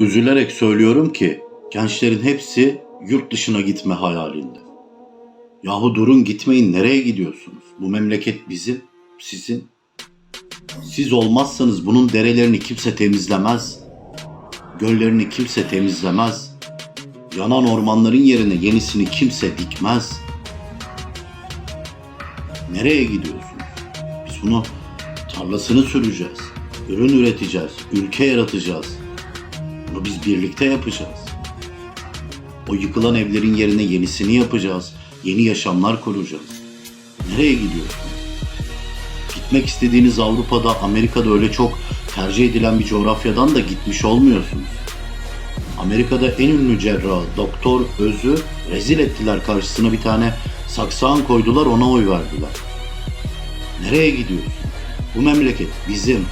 Üzülerek söylüyorum ki gençlerin hepsi yurt dışına gitme hayalinde. Yahu durun gitmeyin nereye gidiyorsunuz? Bu memleket bizim, sizin. Siz olmazsanız bunun derelerini kimse temizlemez. Göllerini kimse temizlemez. Yanan ormanların yerine yenisini kimse dikmez. Nereye gidiyorsunuz? Biz bunu tarlasını süreceğiz. Ürün üreteceğiz. Ülke yaratacağız. Bunu biz birlikte yapacağız. O yıkılan evlerin yerine yenisini yapacağız. Yeni yaşamlar kuracağız. Nereye gidiyorsunuz? Gitmek istediğiniz Avrupa'da, Amerika'da öyle çok tercih edilen bir coğrafyadan da gitmiş olmuyorsunuz. Amerika'da en ünlü cerrah Doktor Öz'ü rezil ettiler karşısına bir tane saksağın koydular ona oy verdiler. Nereye gidiyorsun? Bu memleket bizim.